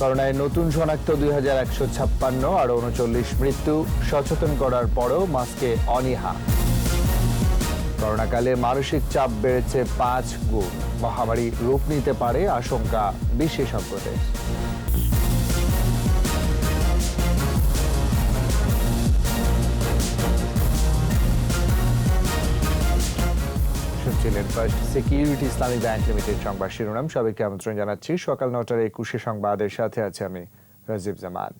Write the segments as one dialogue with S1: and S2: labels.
S1: করোনায় নতুন শনাক্ত দুই হাজার একশো ছাপ্পান্ন আর উনচল্লিশ মৃত্যু সচেতন করার পরও মাস্কে অনীহা। করোনাকালে মানসিক চাপ বেড়েছে পাঁচ গুণ। মহামারী রূপ নিতে পারে আশঙ্কা বিশেষজ্ঞদের। First security Islami bank limited সংবাদ শিরোনাম। সবাইকে আমন্ত্রণ জানাচ্ছি। সকাল নটার একুশে সংবাদের সাথে আছে আমি রাজীব জামান।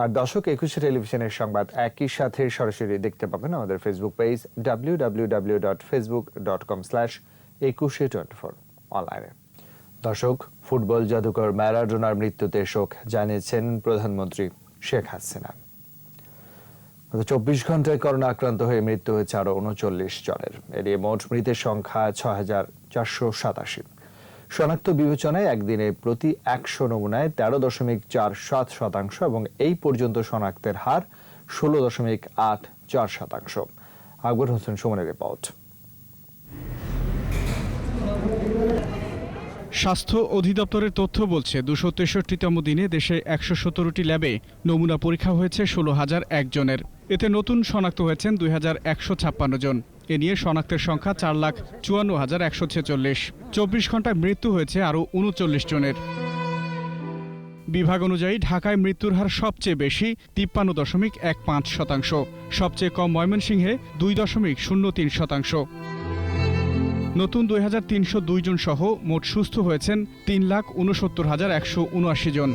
S1: আর দর্শক একুশে টেলিভিশনের সংবাদ একই সাথে সরাসরি দেখতে পাবেন আমাদের Facebook page W W W dot Facebook dot com slash Ekushe twenty four অনলাইনে দর্শক, ফুটবল জাদুকর ম্যারাডোনার মৃত্যুতে শোক জানিয়েছেন প্রধানমন্ত্রী শেখ হাসিনা। গত চব্বিশ ঘন্টায় করোনা আক্রান্ত হয়ে মৃত্যু হয়েছে আরও উনচল্লিশ জনের। এদিকে মোট মৃতের সংখ্যা ছ হাজার চারশো সাতাশি। শনাক্ত বিবেচনায় একদিনে প্রতি একশো নমুনায় তেরো দশমিক চার সাত শতাংশ এবং এই পর্যন্ত শনাক্তের হার ষোলো দশমিক আট চার শতাংশ। আকবর হোসেন সুমনের রিপোর্ট।
S2: স্বাস্থ্য অধিদপ্তরের তথ্য বলছে, দুশো তেষট্টিতম দিনে দেশে একশো সতেরোটি ল্যাবে নমুনা পরীক্ষা হয়েছে ষোলো হাজার একজনের। এতে নতুন শনাক্ত হয়েছেন দুই হাজার একশো ছাপ্পান্ন জন। এ নিয়ে শনাক্তের সংখ্যা চার লাখ চুয়ান্ন হাজার একশো ছেচল্লিশ। চব্বিশ ঘন্টায় মৃত্যু হয়েছে আরও উনচল্লিশ জনের। বিভাগ অনুযায়ী ঢাকায় মৃত্যুর হার সবচেয়ে বেশি, তিপ্পান্ন দশমিক এক পাঁচ শতাংশ। সবচেয়ে কম ময়মনসিংহে দুই দশমিক শূন্য তিন শতাংশ। নতুন দুই হাজার তিনশো দুই জন সহ মোট সুস্থ হয়েছেন তিন লাখ উনসত্তর হাজার একশো উনআশি জন।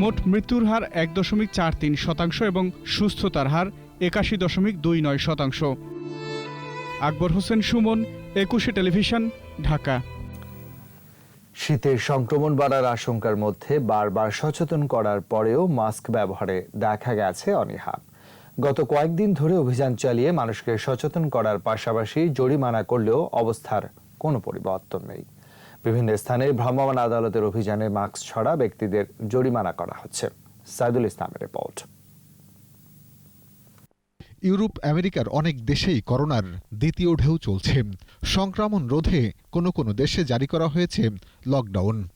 S2: মোট মৃত্যুর হার এক দশমিক চার তিন শতাংশ এবং সুস্থতার হার একাশি দশমিক দুই নয় শতাংশ। আকবর হোসেন, সুমন, একুশে টেলিভিশন, ঢাকা।
S1: শীতের সংক্রমণ বাড়ার আশঙ্কার মধ্যে বারবার সচেতন করার পরেও মাস্ক ব্যবহারে দেখা গেছে অনীহা। গত কয়েকদিন ধরে অভিযান চালিয়ে মানুষকে সচেতন করার পাশাপাশি জরিমানা করলেও অবস্থার কোনো পরিবর্তন নেই। বিভিন্ন স্থানে ভ্রাম্যমাণ আদালতের অভিযানে মাস্ক ছড়া ব্যক্তিদের জরিমানা করা হচ্ছে। সাইদুল ইসলামের রিপোর্ট।
S3: ইউরোপ, আমেরিকার অনেক দেশেই করোনার দ্বিতীয় ঢেউ চলছে। সংক্রমণ রোধে কোনো কোনো দেশে জারি করা হয়েছে লকডাউন।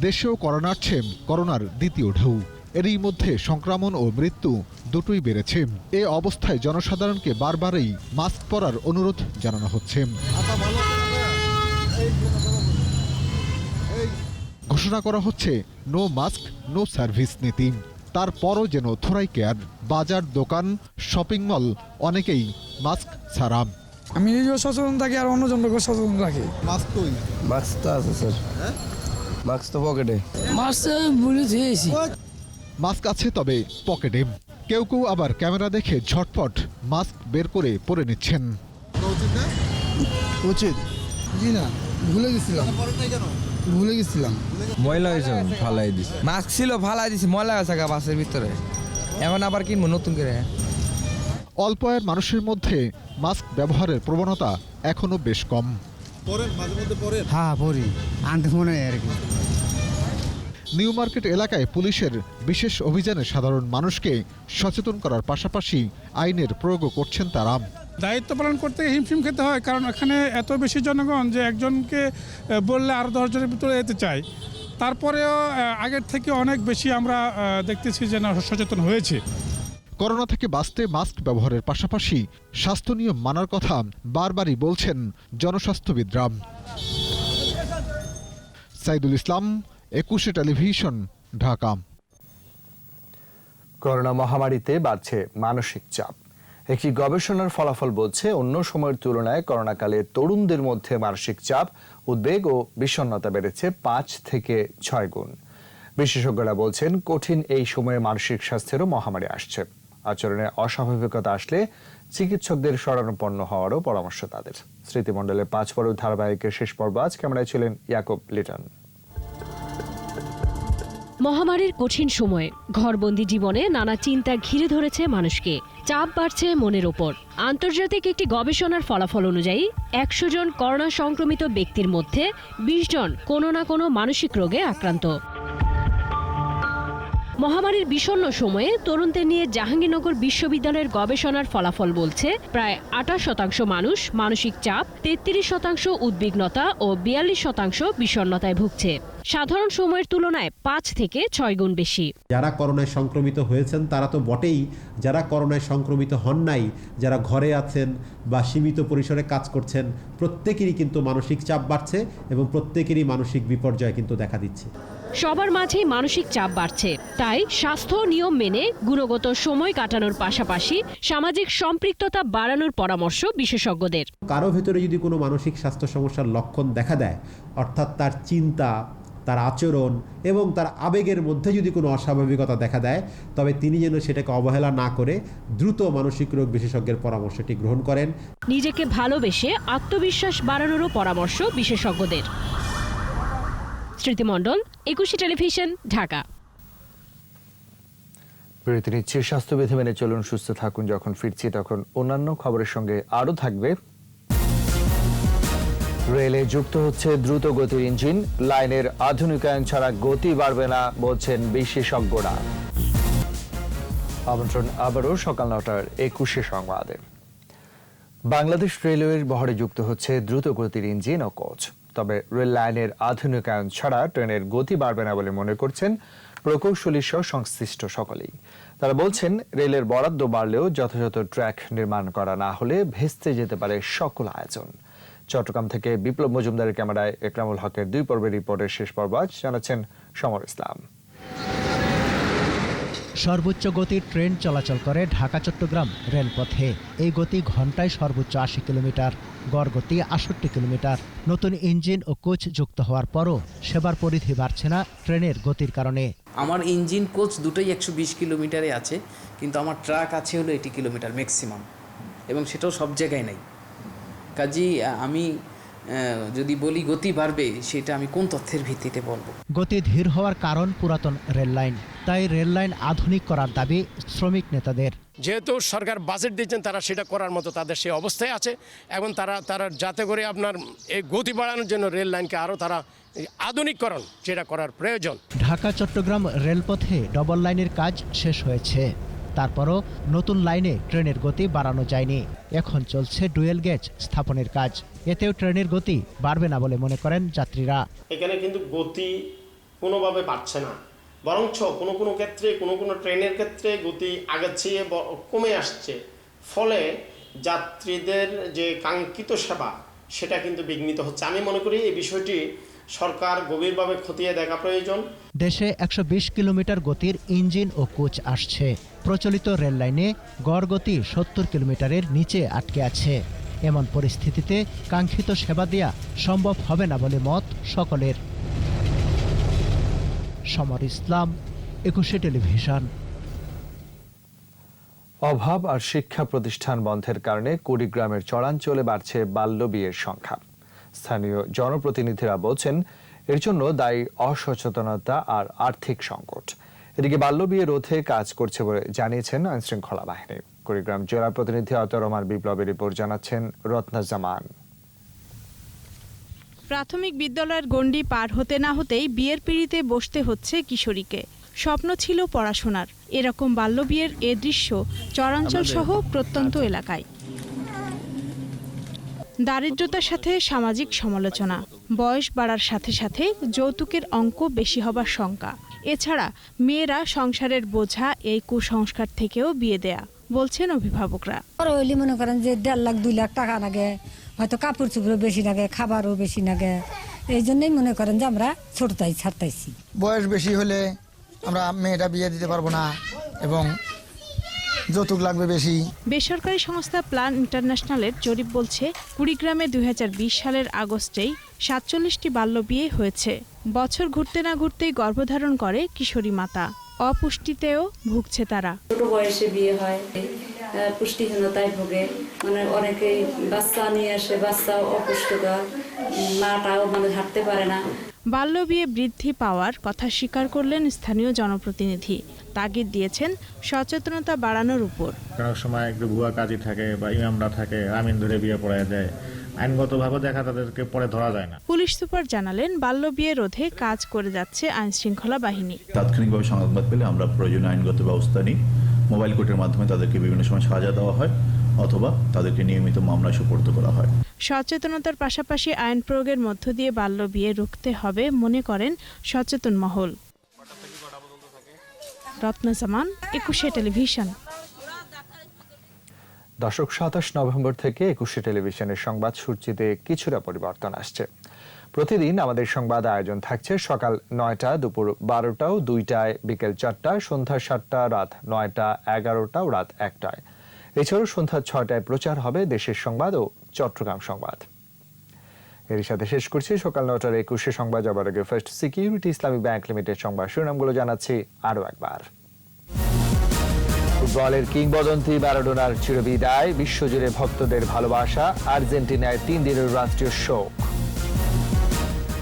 S3: দেশেও করোনাচ্ছে করোনার দ্বিতীয় ঢেউ। এরই মধ্যে সংক্রমণ ও মৃত্যু দুটোই বেড়েছে। এ অবস্থায় জনসাধারণকে বারবারই মাস্ক পরার অনুরোধ জানানো হচ্ছে। ঘোষণা করা হচ্ছে নো মাস্ক নো সার্ভিস নীতি। তারপরও যেন থোরাই কেয়ার বাজার দোকান শপিং মল অনেকেই মাস্ক ছাড়া।
S4: আমি নিজেও সচেতন থাকি আর অন্যজনকেও সচেতন রাখি
S3: মাস্ক কই
S5: মাস্ক তো আছে স্যার। মাস্ক তো পকেটে।
S4: মাসে বলে দিয়েছি
S3: মাস্ক আছে তবে পকেটে। কেউ কেউ আবার ক্যামেরা দেখে ঝটপট মাস্ক বের করে পরে নিচ্ছেন।
S6: উচিত জি না ভুলে গেছিলাম। ভুলে গেছিলাম।
S5: ময়লা হয়েছে ফালাই দিস মাস্ক ছিল ফালাই দিছি ময়লা গা বাসের ভিতরে। এখন আবার কিনবো নতুন করে।
S3: অল্প আয়ের মানুষের মধ্যে মাস্ক ব্যবহারের প্রবণতা এখনও বেশ কম।
S6: হ্যাঁ পড়ি আনতে মনে হয় আর কি।
S3: নিউ মার্কেট এলাকায় পুলিশের বিশেষ অভিযানে সাধারণ মানুষকে সচেতন করার পাশাপাশি আইনের প্রয়োগও করছেন তারা।
S2: দায়িত্ব পালন করতে হিমশিম খেতে হয় কারণ এখানে এত বেশি জনগণ যে একজনকে বললে আরও দশজনের ভিতরে যেতে চাই তারপরেও আগের থেকে অনেক বেশি আমরা দেখতেছি যে না সচেতন হয়েছে।
S3: করোনা থেকে বাঁচতে মাস্ক ব্যবহারের পাশাপাশি স্বাস্থ্য নিয়ম মানার কথা বারবারই বলছেন জনস্বাস্থ্যবিদরা। সাইদুল ইসলাম একুশে টেলিভিশন ঢাকা।
S1: করোনা মহামারীতে বাড়ছে মানসিক চাপ। একটি গবেষণার ফলাফল বলছে, অন্য সময়ের তুলনায় করোনাকালে তরুণদের মধ্যে মানসিক চাপ, উদ্বেগ ও বিষণ্ণতা বেড়েছে পাঁচ থেকে ছয় গুণ। বিশেষজ্ঞরা বলছেন, কঠিন এই সময়ে মানসিক স্বাস্থ্যেরও মহামারী আসছে। আচরণে অস্বাভাবিকতা আসলে চিকিৎসকদের শরণাপন্ন হওয়ারও পরামর্শ তাদের। স্মৃতিমণ্ডলে পাঁচ পর্ব ধারাবাহিকের শেষ পর্ব আজ। ক্যামেরায় ছিলেন ইয়াকুব লিটন।
S7: মহামারীর কঠিন সময়ে ঘরবন্দি জীবনে নানা চিন্তা ঘিরে ধরেছে মানুষকে। চাপ বাড়ছে মনের ওপর। আন্তর্জাতিক একটি গবেষণার ফলাফল অনুযায়ী, একশো জন করোনা সংক্রমিত ব্যক্তির মধ্যে বিশ জন কোনো না কোনো মানসিক রোগে আক্রান্ত। মহামারীর বিষণ্ণ সময়ে তরুণদের নিয়ে জাহাঙ্গীরনগর বিশ্ববিদ্যালয়ের গবেষণার ফলাফল বলছে, প্রায় আঠাশ শতাংশ মানুষ মানসিক চাপ, তেত্রিশ শতাংশ উদ্বিগ্নতা ও বিয়াল্লিশ শতাংশ বিষণ্ণতায় ভুগছে। সাধারণ সময়ের তুলনায় পাঁচ থেকে ছয় গুণ বেশি।
S8: যারা করোনায় সংক্রমিত হয়েছেন, তারা তো বটেই যারা করোনায় সংক্রমিত হন নাই, যারা ঘরে আছেন বা সীমিত পরিসরে কাজ করছেন, প্রত্যেকেরই কিন্তু মানসিক চাপ বাড়ছে এবং প্রত্যেকেরই মানসিক বিপর্যয় কিন্তু দেখা দিচ্ছে।
S7: সবার মাঝেই মানসিক চাপ বাড়ছে। তাই স্বাস্থ্য নিয়ম মেনে গুণগত সময় কাটানোর পাশাপাশি সামাজিক সম্পৃক্ততা বাড়ানোর পরামর্শ বিশেষজ্ঞদের।
S8: কারও ভেতরে যদি কোনো মানসিক স্বাস্থ্য সমস্যার লক্ষণ দেখা দেয় অর্থাৎ তার চিন্তা তার আচরণ এবং তার আবেগের মধ্যে যদি কোনো অস্বাভাবিকতা দেখা দেয় তবে তিনি যেন সেটাকে অবহেলা না করে দ্রুত মানসিক রোগ বিশেষজ্ঞের পরামর্শটি গ্রহণ করেন।
S7: নিজেকে ভালোবেসে আত্মবিশ্বাস বাড়ানোরও পরামর্শ বিশেষজ্ঞদের। স্মৃতিমণ্ডল একুশে টেলিভিশন, ঢাকা।
S1: বিরতি নিচ্ছে স্বাস্থ্যবিধি মেনে চলুন, সুস্থ থাকুন, যখন ফিরছি তখন অন্যান্য খবরের সঙ্গে আরও থাকবে। রেলে যুক্ত হচ্ছে দ্রুত গতির ইঞ্জিন, লাইনের আধুনিকায়ন ছাড়া গতি বাড়বে না, বলছেন বিশেষজ্ঞরা। আমন্ত্রণ আবারও সকাল নটার একুশে সংবাদে। বাংলাদেশ রেলওয়ের বহরে যুক্ত হচ্ছে দ্রুত গতির ইঞ্জিন ও কোচ। তবে রেল লাইনের আধুনিকায়ন ছাড়া ট্রেনের গতি বাড়বে না বলে মনে করছেন প্রকৌশলী সহ সংশ্লিষ্ট সকলেই। তারা বলছেন, রেলের বরাদ্দ বাড়লেও যথাযথ ট্র্যাক নির্মাণ করা না হলে ভেস্তে যেতে পারে সকল আয়োজন। চট্টগ্রাম থেকে বিপ্লব মজুমদারের ক্যামেরায় একরামুল হকের দুই পর্বের রিপোর্টের শেষ পর্ব আজ, জানাচ্ছেন সমর ইসলাম।
S9: সর্বোচ্চ গতির ট্রেন চলাচল করে ঢাকা চট্টগ্রাম রেলপথে। এই গতি ঘন্টায় সর্বোচ্চ আশি কিলোমিটার গড় গতি আষট্টি কিলোমিটার। নতুন ইঞ্জিন ও কোচ যুক্ত হওয়ার পরও সেবার পরিধি বাড়ছে না ট্রেনের গতির কারণে।
S10: আমার ইঞ্জিন কোচ দুটোই একশো বিশ কিলোমিটারে আছে কিন্তু আমার ট্রাক আছে হলো এইটি কিলোমিটার ম্যাক্সিমাম এবং সেটাও সব জায়গায় নাই। আহ, আমি যদি বলি গতি বাড়বে সেটা আমি কোন তথ্যের ভিত্তিতে বলব?
S9: গতি ধীর হওয়ার কারণ পুরাতন রেল লাইন। তাই রেল লাইন আধুনিক করার দাবি শ্রমিক নেতাদের।
S11: যেহেতু সরকার বাজেট দিচ্ছেন তারা সেটা করার মতো তাদের সেই অবস্থায় আছে এবং তারা তারা যাতে করে আপনার এই গতি বাড়ানোর জন্য রেল লাইনকে আরও তারা আধুনিককরণ যেটা করার প্রয়োজন।
S9: ঢাকা চট্টগ্রাম রেলপথে ডবল লাইনের কাজ শেষ হয়েছে। তারপরও নতুন লাইনে ট্রেনের গতি বাড়ানো যায়নি। এখন চলছে ডুয়েল গেজ স্থাপনের কাজ। এতেও ট্রেনের গতি বাড়বে না বলে মনে করেন যাত্রীরা।
S11: এখানে কিন্তু গতি কোনোভাবে বাড়ছে না। বরঞ্চ কোনো কোনো ক্ষেত্রে কোনো কোনো ট্রেনের ক্ষেত্রে গতি আগের চেয়ে কমে আসছে। ফলে যাত্রীদের যে কাঙ্ক্ষিত সেবা সেটা কিন্তু বিঘ্নিত হচ্ছে। আমি মনে করি এই বিষয়টি সরকার গভীরভাবে খতিয়ে দেখা প্রয়োজন।
S9: দেশে একশো বিশ কিলোমিটার গতির ইঞ্জিন ও কোচ আসছে। প্রচলিত রেল লাইনে গড় গতি সত্তর কিলোমিটারের নিচে আটকে আছে। এমন পরিস্থিতিতে কাঙ্ক্ষিত সেবা দেয়া সম্ভব হবে না বলে মত সকলের। সমর ইসলাম, একুশে টেলিভিশন।
S1: অভাব আর শিক্ষা প্রতিষ্ঠান বন্ধের কারণে কুড়িগ্রামের চরাঞ্চলে বাড়ছে বাল্য বিয়ের সংখ্যা। স্থানীয় জনপ্রতিনিধিরা বলছেন, এর জন্য দায়ী অসচেতনতা আর আর্থিক সংকট। এদিকে বাল্য বিয়ে রোধে কাজ করছে বলে জানিয়েছেন আইনশৃঙ্খলা বাহিনী। কুড়িগ্রাম জেলা প্রতিনিধি অত রহমান বিপ্লবের রিপোর্ট জানাচ্ছেন রত্না জামান
S12: প্রাথমিক বিদ্যালয়ের গণ্ডি পার হতে না হতেই বিয়ের পিড়িতে বসতে হচ্ছে কিশোরীকে। স্বপ্ন ছিল পড়াশোনার। এরকম বাল্যবিয়ের এ দৃশ্য চরাঞ্চল সহ প্রত্যন্ত এলাকায়। দারিদ্রতার সাথে সামাজিক সমালোচনা। বয়স বাড়ার সাথে সাথে যৌতুকের অঙ্ক বেশি হবার শঙ্কা। এছাড়া মেয়েরা সংসারের বোঝা এই কুসংস্কার থেকেও বিয়ে দেয়া। বলছেন অভিভাবকরা।
S13: বড় হইলে মনে করেন যে দেড় লাখ দুই লাখ টাকা লাগে হয়তো কাপড় চোপড়ও বেশি লাগে খাবারও বেশি লাগে। এই জন্যই মনে করেন যে আমরা ছোটটাই ছাড়তাইছি।
S6: বয়স বেশি হলে আমরা মেয়েটা বিয়ে দিতে পারব না এবং যৌতুক লাগবে বেশি।
S12: বেসরকারি সংস্থা প্ল্যান ইন্টারন্যাশনালের জরিপ বলছে কুড়িগ্রামে দুই হাজার বিশ সালের আগস্টেই সাতচল্লিশটি বাল্য বিয়ে হয়েছে। বছর ঘুরতে না ঘুরতেই গর্ভধারণ করে কিশোরী মাতা। অপুষ্টিতেও ভুগছে তারা।
S14: ছোট বয়সে বিয়ে হয় পুষ্টিহীনতায় ভোগে। মানে অনেকেই বাচ্চা নিয়ে আসে, বাচ্চা অপুষ্টতা মাটাও মানে হাঁটতে পারে না।
S12: বাল্যবিয়ে বৃদ্ধি পাওয়ার কথা স্বীকার করলেন স্থানীয় জনপ্রতিনিধি। তাগিদ দিয়েছেন সচেতনতা বাড়ানোর উপর।
S15: কোনো সময় একটু ভুয়া কাজী থাকে বা ইমামরা থাকে আমিন ধরে বিয়ে পড়ায় দেয়। আইনগতভাবে দেখা তাদেরকে পরে ধরা যায় না।
S12: পুলিশ সুপার জানালেন বাল্যবিয়ে রোধে কাজ করে যাচ্ছে আইন শৃঙ্খলা বাহিনী।
S16: তাৎক্ষণিকভাবে সংবাদ পেলে আমরা প্রয়োজনীয় আইনগত ব্যবস্থা নিই। মোবাইল কোর্টের মাধ্যমে তাদেরকে বিভিন্ন সময় সাজা দেওয়া হয়। অথবা তাদেরকে নিয়মিত মামলায় সুপর্দ করা হয়।
S12: সচেতনতার পাশাপাশি আইন প্রয়োগের মধ্য দিয়ে বাল্যবিয়ে রুখতে হবে মনে করেন সচেতন মহল। রত্নাজামান একুশে টেলিভিশন।
S1: দর্শক সাতাশ নভেম্বর থেকে একুশে টেলিভিশনের সংবাদ সূচিতে কিছুটা পরিবর্তন আসছে। প্রতিদিন আমাদের সংবাদ আয়োজন থাকছে সকাল নয়টা দুপুর বারোটাও দুইটায় বিকেল চারটায় সন্ধ্যা সাতটা রাত নয়টা এগারোটাও রাত একটায়। এছাড়াও সন্ধ্যা ছয়টায় প্রচার হবে দেশের সংবাদ ও চট্টগ্রাম সংবাদ। এর সাথে শেষ করছি সকাল নটার একুশে সংবাদ, যাবার আগে first security Islami bank limited সংবাদ শিরোনামগুলো জানাচ্ছি আরও একবার। ফুটবলের কিংবদন্তি ম্যারাডোনার চিরবিদায়, বিশ্বজুড়ে ভক্তদের ভালোবাসা, আর্জেন্টিনায় তিন দিনের রাষ্ট্রীয় শোক।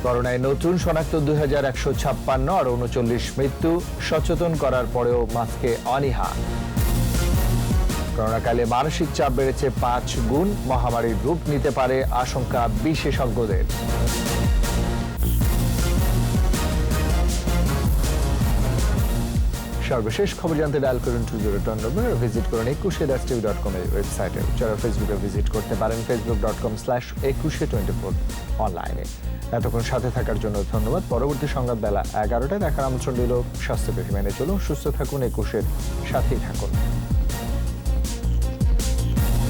S1: করোনায় নতুন শনাক্ত দুই হাজার একশো ছাপ্পান্ন আর উনচল্লিশ মৃত্যু, সচেতন করার পরেও মাস্কে অনীহা। করোনাকালে মানসিক চাপ বেড়েছে পাঁচ গুণ, মহামারীর রূপ নিতে পারে আশঙ্কা বিশেষজ্ঞদের। সর্বশেষ খবর জানতে ডায়াল করুন টু জিরো টন নম্বর ভিজিট করুন একুশে ডাস টিভি ডট কম এর ওয়েবসাইটে যারা ফেসবুকে ভিজিট করতে পারেন Facebook dot com slash Ekushe twenty four অনলাইনে এতক্ষণ সাথে থাকার জন্য ধন্যবাদ। পরবর্তী সংবাদ বেলা এগারোটায় দেখার আমন্ত্রণ দিল স্বাস্থ্যবিধি মেনে চলুন, সুস্থ থাকুন, একুশের সাথেই থাকুন।